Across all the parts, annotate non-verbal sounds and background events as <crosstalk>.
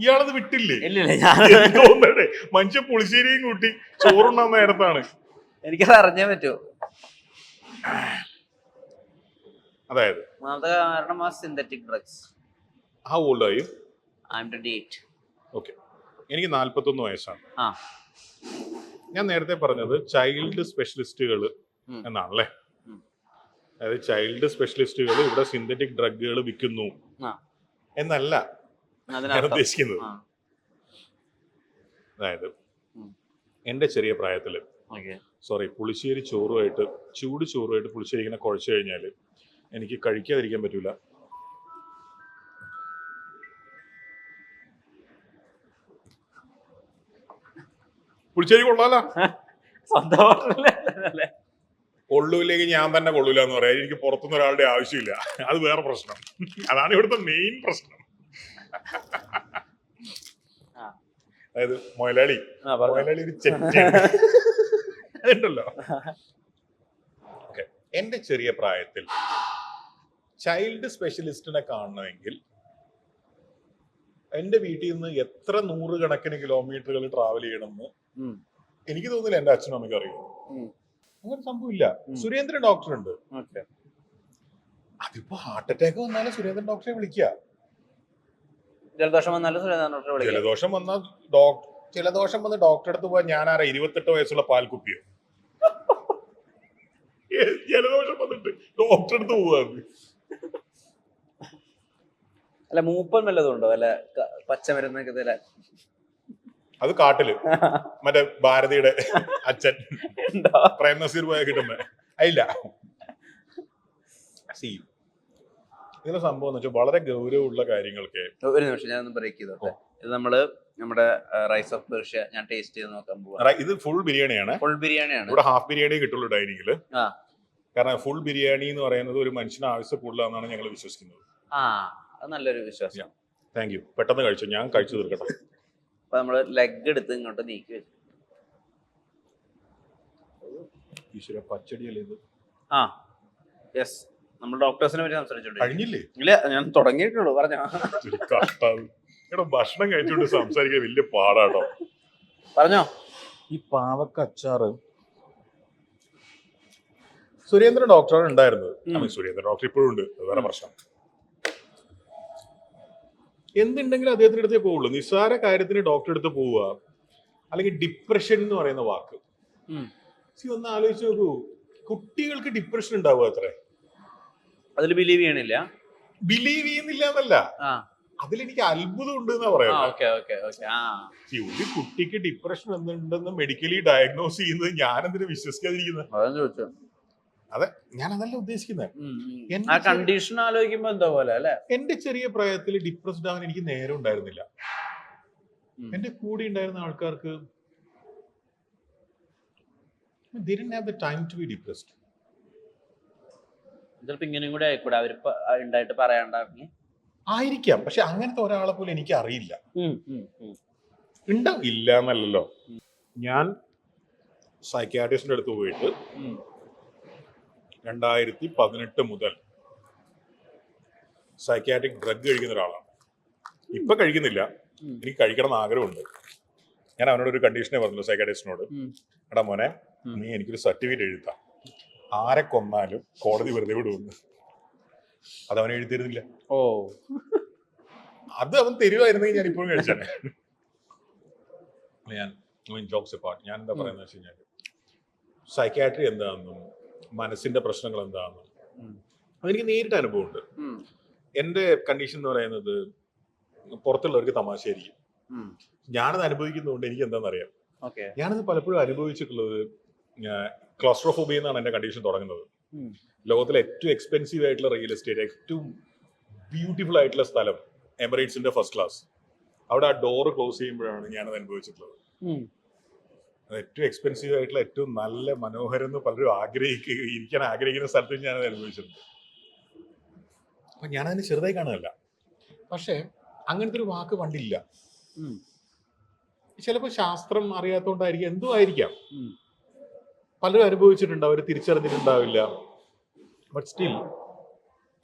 ഇയാളത് വിട്ടില്ലേ? മനുഷ്യ പുളിശ്ശേരിയും കൂട്ടി ചോറുണ്ണാൻ നേരത്താണ്. എനിക്കത് അറിഞ്ഞേ പറ്റൂ. അതായത്? ഒന്നാമത്തെ കാരണം ആ synthetic drugs how are you I am 28 okay എനിക്ക് നാല്പത്തൊന്ന് വയസ്സാണ്. ആ. ഞാൻ നേരത്തെ പറഞ്ഞത് ചൈൽഡ് സ്പെഷ്യലിസ്റ്റുകൾ. എന്നാണല്ലേ? അതായത് ചൈൽഡ് സ്പെഷ്യലിസ്റ്റുകൾ ഇവിടെ സിന്തറ്റിക് ഡ്രഗുകൾ വിൽക്കുന്നു. എന്നല്ല ഞാൻ ഉദ്ദേശിക്കുന്നത് അതായത് എന്റെ എന്റെ ചെറിയ പ്രായത്തിൽ ഓക്കെ. സോറി പുളിശ്ശേരി ചോറുമായിട്ട് ചൂട് ചോറുമായിട്ട് പുളിശ്ശേരി ഇങ്ങനെ കുഴച്ചു കഴിഞ്ഞാൽ എനിക്ക് കഴിക്കാതിരിക്കാൻ പറ്റൂല. പുളിശ്ശേരി കൊള്ളാലോ? <laughs> കൊള്ളൂല്ലെങ്കിൽ ഞാൻ തന്നെ കൊള്ളൂല എന്ന് പറയാം. എനിക്ക് പുറത്തുനിന്ന് ഒരാളുടെ ആവശ്യമില്ല. അത് വേറെ പ്രശ്നം. അതാണ് ഇവിടുത്തെ മെയിൻ പ്രശ്നം. അതായത് മൊയലാളി. മൊയലാളി ഒരു ചെറ്റുണ്ടല്ലോ എന്റെ ചെറിയ പ്രായത്തിൽ ചൈൽഡ് സ്പെഷ്യലിസ്റ്റിനെ കാണണമെങ്കിൽ എന്റെ വീട്ടിൽ നിന്ന് എത്ര നൂറുകണക്കിന് കിലോമീറ്ററുകൾ ട്രാവൽ ചെയ്യണമെന്ന് എനിക്ക് തോന്നുന്നില്ല എന്റെ അച്ഛനും അമ്മയ്ക്ക് അറിയും. അങ്ങനെ സംഭവമില്ല. സുരേന്ദ്രൻ ഡോക്ടർ ഉണ്ട്. അതിപ്പോ ഹാർട്ട് അറ്റാക്ക് വന്നാലും സുരേന്ദ്രൻ ഡോക്ടറെ വിളിക്കുക ജലദോഷം വന്നാലും സുരേന്ദ്രൻ ഡോക്ടറെ വിളിക്കും. ജലദോഷം വന്ന ഡോക്ടർ ജലദോഷം വന്ന് ഡോക്ടറെ അടുത്ത് പോയാൽ ഞാൻ ആരാ? ഇരുപത്തെട്ട് വയസ്സുള്ള പാൽക്കുപ്പിയോ? ജലദോഷം വന്നിട്ട് ഡോക്ടറെ അടുത്ത് പോവാന്ന് അല്ല മൂപ്പൻ വല്ലതും ഉണ്ടോ? അല്ല പച്ചമരുന്നൊക്കെ അത് കാട്ടിൽ. മറ്റേ ഭാരതിയുടെ അച്ഛൻ. ഉണ്ടോ? പ്രേം നസീർ പോയ കിട്ടുമ്പോ അയില്ല സി ഇതിന്റെ സംഭവം എന്ന് വെച്ചാൽ വളരെ ഗൗരവമുള്ള കാര്യങ്ങളൊക്കെ ഒരു നിമിഷം ഞാനൊന്ന് ബ്രേക്ക് ചെയ്തോട്ടെ. ഇത് നമ്മൾ നമ്മുടെ റൈസ് ഓഫ് പേർഷ്യ ഞാൻ ടേസ്റ്റ് ചെയ്ത് നോക്കാൻ പോവാ. ഇത് ഫുൾ ബിരിയാണിയാണ്. ഫുൾ ബിരിയാണിയാണ്. ഇവിടെ ഹാഫ് ബിരിയാണി കിട്ടുള്ളൂ ഡൈനിങ്ങിൽ കാരണം ഫുൾ ബിരിയാണി എന്ന് പറയുന്നത് ഒരു മനുഷ്യന് ആവശ്യം കൂടുതലാണെന്നാണ് ഞങ്ങൾ വിശ്വസിക്കുന്നത്. ആ അത് നല്ലൊരു വിശ്വാസം. താങ്ക് യു പെട്ടെന്ന് കഴിച്ചു? ഞാൻ കഴിച്ചു തീർക്കട്ടെ. അപ്പൊ നമ്മൾ ലെഗ് എടുത്ത് ഇങ്ങോട്ട് നീക്കി വെച്ചു. ഈശ്വര പച്ചടിയല്ലേ ഇത്? ആ. യെസ് നമ്മൾ ഡോക്ടേഴ്സിനെ പറ്റി സംസാരിച്ചോണ്ട് കഴിഞ്ഞില്ലേ? ഇല്ല ഞാൻ തുടങ്ങിയിട്ടുള്ളൂ പറഞ്ഞോ. ഇച്ചിരി കഷ്ടാവ് എടാ ഭക്ഷണം കഴിച്ചുകൊണ്ട് സംസാരിക്കാൻ വലിയ പാടാട്ടോ. പറഞ്ഞോ. ഈ പാവക്ക അച്ചാറ് സുരേന്ദ്രൻ ഡോക്ടറാണ് ഉണ്ടായിരുന്നത്. ഉം. സുരേന്ദ്രൻ ഡോക്ടർ ഇപ്പോഴും ഉണ്ട്. അത് വേറെ പ്രശ്നം. എന്തുണ്ടെങ്കിലും അദ്ദേഹത്തിന്റെ അടുത്തേ പോവുള്ളൂ. നിസ്സാര കാര്യത്തിന് ഡോക്ടറെ അടുത്ത് പോവുക അല്ലെങ്കിൽ ഡിപ്രഷൻ എന്ന് പറയുന്ന വാക്ക്. ഉം. സി ഒന്ന് ആലോചിച്ച് നോക്കൂ. കുട്ടികൾക്ക് ഡിപ്രഷൻ ഉണ്ടാവുക അത്രേ. അതിൽ ബിലീവ് ചെയ്യണില്ല? ബിലീവ് ചെയ്യുന്നില്ല എന്നല്ല അതിലെനിക്ക് അത്ഭുതം ഉണ്ട് എന്നാ പറയുന്നത് ഒരു കുട്ടിക്ക് ഡിപ്രഷൻ എന്തുണ്ടെന്ന് മെഡിക്കലി ഡയഗ്നോസ് ചെയ്യുന്നത് ഞാൻ എന്തിനു വിശ്വസിക്കാതിരിക്കുന്നത് അതെ ഞാൻ അതല്ല ഉദ്ദേശിക്കുന്നത് കണ്ടീഷൻ ആലോചിക്കുമ്പോ എന്താ പോലെ അല്ലെ? എന്റെ ചെറിയ പ്രായത്തിൽ ഡിപ്രസ്ഡ് ആവാൻ എനിക്ക് നേരം ഉണ്ടായിരുന്നില്ല. എന്റെ കൂടെ ഉണ്ടായിരുന്ന ആൾക്കാർക്ക് ടൈം ടു ബി the ചിലപ്പോ ഇങ്ങനെയും കൂടെ ആയിക്കൂടെ. അവർ ഉണ്ടായിട്ട് പറയാണ്ടാക്കി ആയിരിക്കാം. പക്ഷെ അങ്ങനത്തെ ഒരാളെ പോലും എനിക്ക് അറിയില്ല. ഉണ്ടാവും ഇല്ല എന്നല്ലല്ലോ ഞാൻ സൈക്യാട്രിസ്റ്റിന്റെ അടുത്ത് പോയിട്ട് രണ്ടായിരത്തി പതിനെട്ട് മുതൽ സൈക്യാട്രിക് ഡ്രഗ് കഴിക്കുന്ന ഒരാളാണ്. ഇപ്പൊ കഴിക്കുന്നില്ല. എനിക്ക് കഴിക്കണം എന്ന് ആഗ്രഹമുണ്ട്. ഞാൻ അവനോട് ഒരു കണ്ടീഷനെ പറഞ്ഞു സൈക്കാട്രിസ്റ്റിനോട് എടാ മോനെ. നീ എനിക്കൊരു സർട്ടിഫിക്കറ്റ് എഴുതാം. ആരെ കൊന്നാലും കോടതി വെറുതെ വിടുമെന്ന്. അത് അവൻ എഴുതിരുന്നില്ല ഓ. അത് അവൻ തരുമായിരുന്നെങ്കിൽ ഞാൻ ഇപ്പോഴും കഴിച്ചാണ് ഞാൻ ജോക്സ് പാട്ട് ഞാൻ എന്താ പറയുന്നത് വെച്ച് കഴിഞ്ഞാൽ സൈക്കാട്രി എന്താണെന്നും മനസ്സിന്റെ പ്രശ്നങ്ങൾ എന്താണെന്നും. അതെനിക്ക് നേരിട്ട് അനുഭവമുണ്ട്. എന്റെ കണ്ടീഷൻ എന്ന് പറയുന്നത് പുറത്തുള്ളവർക്ക് തമാശയായിരിക്കും. ഞാനത് അനുഭവിക്കുന്നതുകൊണ്ട് എനിക്ക് എന്താണെന്നറിയാം അറിയാം ഞാനത് പലപ്പോഴും അനുഭവിച്ചിട്ടുള്ളത് ക്ലോസ്ട്രോഫോബിയ എന്നാണ് എന്റെ കണ്ടീഷൻ തുടങ്ങുന്നത്. ലോകത്തിലെ ഏറ്റവും എക്സ്പെൻസീവ് ആയിട്ടുള്ള റിയൽ എസ്റ്റേറ്റ് ഏറ്റവും ബ്യൂട്ടിഫുൾ ആയിട്ടുള്ള സ്ഥലം എമിറേറ്റ്സിന്റെ ഫസ്റ്റ് ക്ലാസ് അവിടെ ആ ഡോറ് ക്ലോസ് ചെയ്യുമ്പോഴാണ് ഞാനത് അനുഭവിച്ചിട്ടുള്ളത്. ഏറ്റവും എക്സ്പെൻസീവ് ആയിട്ടുള്ള ഏറ്റവും നല്ല മനോഹരം എന്ന് പലരും ആഗ്രഹിക്കുകയും ഇരിക്കാൻ ആഗ്രഹിക്കുന്ന സ്ഥലത്ത് ഞാനത് അനുഭവിച്ചിട്ടുണ്ട്. അപ്പൊ ഞാനതിന് ചെറുതായി കാണുകയല്ല. പക്ഷേ അങ്ങനത്തെ ഒരു വാക്ക് പണ്ടില്ല. ചിലപ്പോൾ ശാസ്ത്രം അറിയാത്തതുകൊണ്ടായിരിക്കും എന്തോ ആയിരിക്കാം. പലരും അനുഭവിച്ചിട്ടുണ്ട് അവർ തിരിച്ചറിഞ്ഞിട്ടുണ്ടാവില്ല. ബട്ട് സ്റ്റിൽ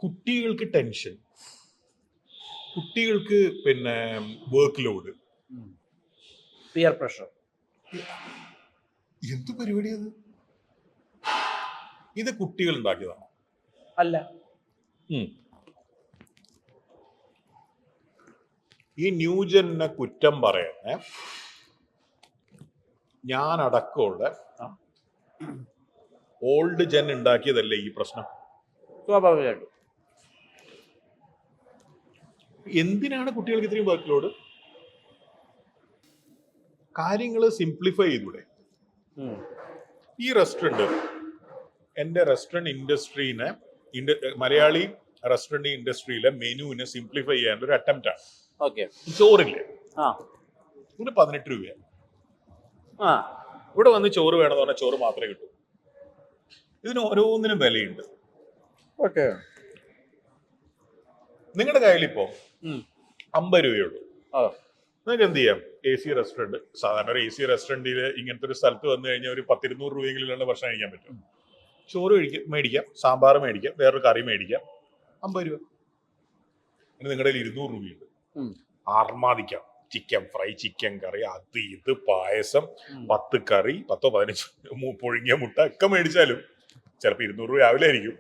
കുട്ടികൾക്ക് ടെൻഷൻ കുട്ടികൾക്ക് പിന്നെ വർക്ക് ലോഡ് പിയർ പ്രഷർ എന്ത് പരിപാടി അത്? ഇത് കുട്ടികൾ ഉണ്ടാക്കിയതാണോ? അല്ല. ഈ ന്യൂജനെ കുറ്റം പറയുന്നേ ഞാൻ അടക്കമുള്ള ആ. ഓൾഡ് ജൻ ഉണ്ടാക്കിയതല്ലേ ഈ പ്രശ്നം? സ്വാഭാവികമായിട്ടും. എന്തിനാണ് കുട്ടികൾക്ക് ഇത്രയും വർക്ക് ലോഡ് കാര്യങ്ങൾ സിംപ്ലിഫൈ ചെയ്തൂടെ ഈ റെസ്റ്റോറന്റ് എന്റെ റെസ്റ്റോറന്റ് ഇൻഡസ്ട്രീനെ ഇൻഡ മലയാളി റെസ്റ്റോറന്റ് ഇൻഡസ്ട്രിയിലെ മെനുവിനെ സിംപ്ലിഫൈ ചെയ്യാനുള്ള ഒരു അറ്റംപ്റ്റ് ആണ്. ഓക്കെ ചോറില്ലേ? ഇതിന് പതിനെട്ട് രൂപയാണ് ആ. ഇവിടെ വന്ന് ചോറ് വേണമെന്ന് പറഞ്ഞാൽ ചോറ് മാത്രമേ കിട്ടൂ. ഇതിന് ഓരോന്നിനും വിലയുണ്ട്. ഓക്കെ. നിങ്ങളുടെ കയ്യിൽ ഇപ്പോ അമ്പത് രൂപയുള്ളൂ. നിങ്ങൾക്ക് എന്ത് ചെയ്യാം? എ സി റെസ്റ്റോറന്റ് സാധാരണ ഒരു എ സി റെസ്റ്റോറന്റിൽ ഇങ്ങനത്തെ ഒരു സ്ഥലത്ത് വന്നു കഴിഞ്ഞാൽ ഒരു പത്തിരുന്നൂറ് രൂപയെങ്കിലുള്ള ഭക്ഷണം കഴിക്കാൻ പറ്റും. ചോറ് കഴിക്കാം മേടിക്കാം. സാമ്പാർ മേടിക്കാം. വേറൊരു കറി മേടിക്കാം. അമ്പത് രൂപ. പിന്നെ നിങ്ങളുടെ കയ്യിൽ ഇരുന്നൂറ് രൂപയുണ്ട്. ആർമാദിക്കാം. ചിക്കൻ ഫ്രൈ ചിക്കൻ കറി അത് ഇത് പായസം പത്ത് കറി പത്തോ പതിനഞ്ചോ പുഴുങ്ങിയ മുട്ട ഒക്കെ മേടിച്ചാലും ചിലപ്പോ ഇരുന്നൂറ് രൂപ രാവിലെ ആയിരിക്കും.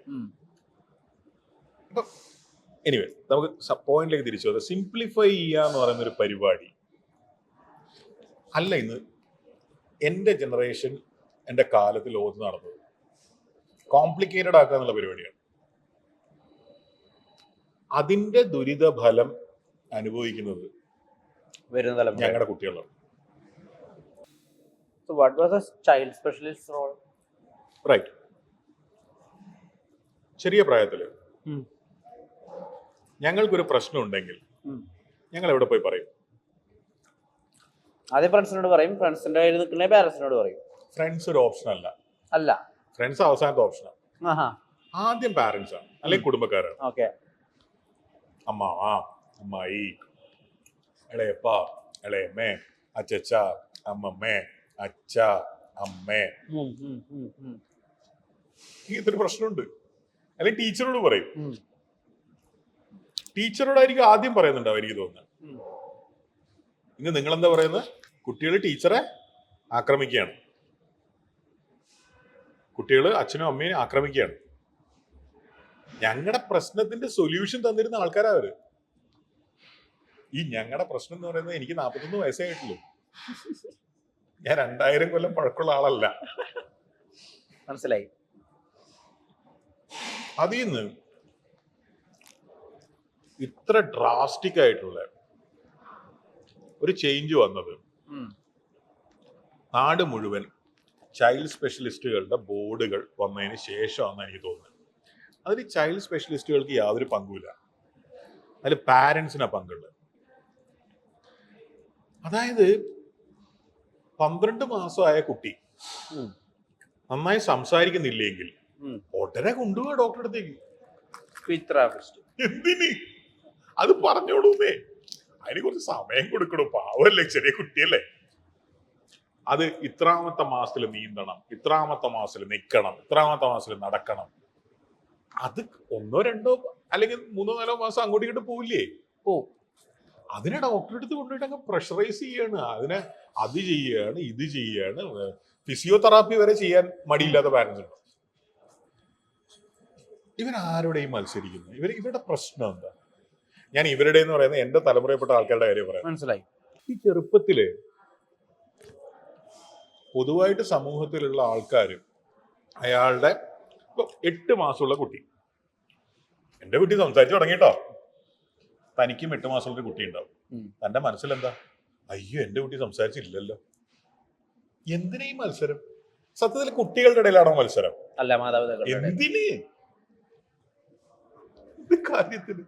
എനിവേ നമുക്ക് പോയിന്റിലേക്ക് തിരിച്ചു വന്നത് സിംപ്ലിഫൈ ചെയ്യുക എന്ന് പറയുന്ന ഒരു പരിപാടി. അല്ല ഇന്ന് എന്റെ ജനറേഷൻ എന്റെ കാലത്ത് ലോകത്ത് നടന്നത് കോംപ്ലിക്കേറ്റഡ് ആക്കുക എന്നുള്ള പരിപാടിയാണ്. അതിന്റെ ദുരിതഫലം അനുഭവിക്കുന്നത് വരുന്ന തലമുറ. ഞങ്ങളുടെ കുട്ടികളാണ് So what was the child specialist role? Right ചെറിയ പ്രായത്തിൽ. ഞങ്ങൾക്കൊരു പ്രശ്നം ഉണ്ടെങ്കിൽ. ഞങ്ങൾ എവിടെ പോയി പറയും? അതേ ഫ്രണ്ട്സിനോട് പറയും. ഫ്രണ്ട്സിന്റെ കയ്യിൽ നിൽക്കുന്ന പാരന്റ്സിനോട് പറയും. ഫ്രണ്ട്സ് ഒരു ഓപ്ഷൻ അല്ല. അല്ല. ഫ്രണ്ട്സ് അവസാനത്തെ ഓപ്ഷനാണ് ആഹാ. ആദ്യം പാരന്റ്സ് ആണ്. അല്ലെങ്കിൽ കുടുംബക്കാരാണ്. ഓക്കെ. അമ്മാവ അമ്മായി ഇളയപ്പ ഇളയമ്മേ അച്ചച്ച അമ്മമ്മേ അച്ഛ അമ്മേ. ഒരു പ്രശ്നമുണ്ട്. അല്ലെങ്കിൽ ടീച്ചറോട് പറയും. ടീച്ചറോടായിരിക്കും ആദ്യം പറയുന്നുണ്ടാവും എനിക്ക് തോന്നുന്നത്. ഇന്ന് നിങ്ങൾ എന്താ പറയുന്നത്? കുട്ടികൾ ടീച്ചറെ ആക്രമിക്കുകയാണ്. കുട്ടികൾ അച്ഛനും അമ്മയും ആക്രമിക്കുകയാണ്. ഞങ്ങളുടെ പ്രശ്നത്തിന്റെ സൊല്യൂഷൻ തന്നിരുന്ന ആൾക്കാരാ അവർ. ഈ ഞങ്ങളുടെ പ്രശ്നം എന്ന് പറയുന്നത് എനിക്ക് നാൽപ്പത്തൊന്ന് വയസ്സേ ആയിട്ടുള്ളൂ ഞാൻ രണ്ടായിരം കൊല്ലം പഴക്കമുള്ള ആളല്ല. മനസ്സിലായി. അതിൽ നിന്ന് ഇത്ര ഡ്രാസ്റ്റിക് ആയിട്ടുള്ള ഒരു ചേഞ്ച് വന്നത് നാട് മുഴുവൻ ചൈൽഡ് സ്പെഷ്യലിസ്റ്റുകളുടെ ബോർഡുകൾ വന്നതിന് ശേഷമാണെന്ന് എനിക്ക് തോന്നുന്നത്. അതിൽ ചൈൽഡ് സ്പെഷ്യലിസ്റ്റുകൾക്ക് യാതൊരു പങ്കുമില്ല. അതിൽ പാരൻസിനാ പങ്കുള്ളത്. അതായത് പന്ത്രണ്ട് മാസമായ കുട്ടി. നന്നായി സംസാരിക്കുന്നില്ലെങ്കിൽ. ഉടനെ കൊണ്ടുപോയി ഡോക്ടറെ അടുത്തേക്ക്. സ്പീച്ച് തെറാപ്പിസ്റ്റ് എന്തിന്? അത് പറഞ്ഞോളൂന്നേ അതിന് കുറച്ച് സമയം കൊടുക്കണം. പാവല്ലേ ചെറിയ കുട്ടിയല്ലേ? അത് ഇത്രാമത്തെ മാസത്തിൽ നീന്തണം ഇത്രാമത്തെ മാസത്തിൽ നിൽക്കണം ഇത്രാമത്തെ മാസത്തിൽ നടക്കണം. അത് ഒന്നോ രണ്ടോ അല്ലെങ്കിൽ മൂന്നോ നാലോ മാസം അങ്ങോട്ടും ഇങ്ങോട്ട് പോവില്ലേ? പോവും. അതിനെ ഡോക്ടറെ അടുത്ത് കൊണ്ടുപോയിട്ട് അങ്ങ് പ്രഷറൈസ് ചെയ്യാണ്. അതിനെ അത് ചെയ്യാണ് ഇത് ചെയ്യാണ്. ഫിസിയോതെറാപ്പി വരെ ചെയ്യാൻ മടിയില്ലാത്ത പാരന്റ്സ് ഉണ്ട്? ഇവരാരോടെയും മത്സരിക്കുന്നു? ഇവർ ഇവരുടെ പ്രശ്നം എന്താ? ഞാൻ ഇവരുടെ എന്ന് പറയുന്നത് എന്റെ തലമുറയിൽപ്പെട്ട ആൾക്കാരുടെ കാര്യം പറയാം. മനസ്സിലായി. ഈ ചെറുപ്പത്തിൽ പൊതുവായിട്ട് സമൂഹത്തിലുള്ള ആൾക്കാർ അയാളുടെ ഇപ്പൊ എട്ട് മാസമുള്ള കുട്ടി. എന്റെ കുട്ടി സംസാരിച്ചു തുടങ്ങിട്ടോ. തനിക്കും എട്ട് മാസമുള്ള ഒരു കുട്ടി ഉണ്ടാവും. തന്റെ മനസ്സിലെന്താ? അയ്യോ എന്റെ കുട്ടി സംസാരിച്ചില്ലല്ലോ. എന്തിനാ ഈ മത്സരം? സത്യത്തിൽ കുട്ടികളുടെ ഇടയിലാണോ മത്സരം? അല്ല മാതാപിതാക്കൾ എന്തിന്? കാര്യത്തിന്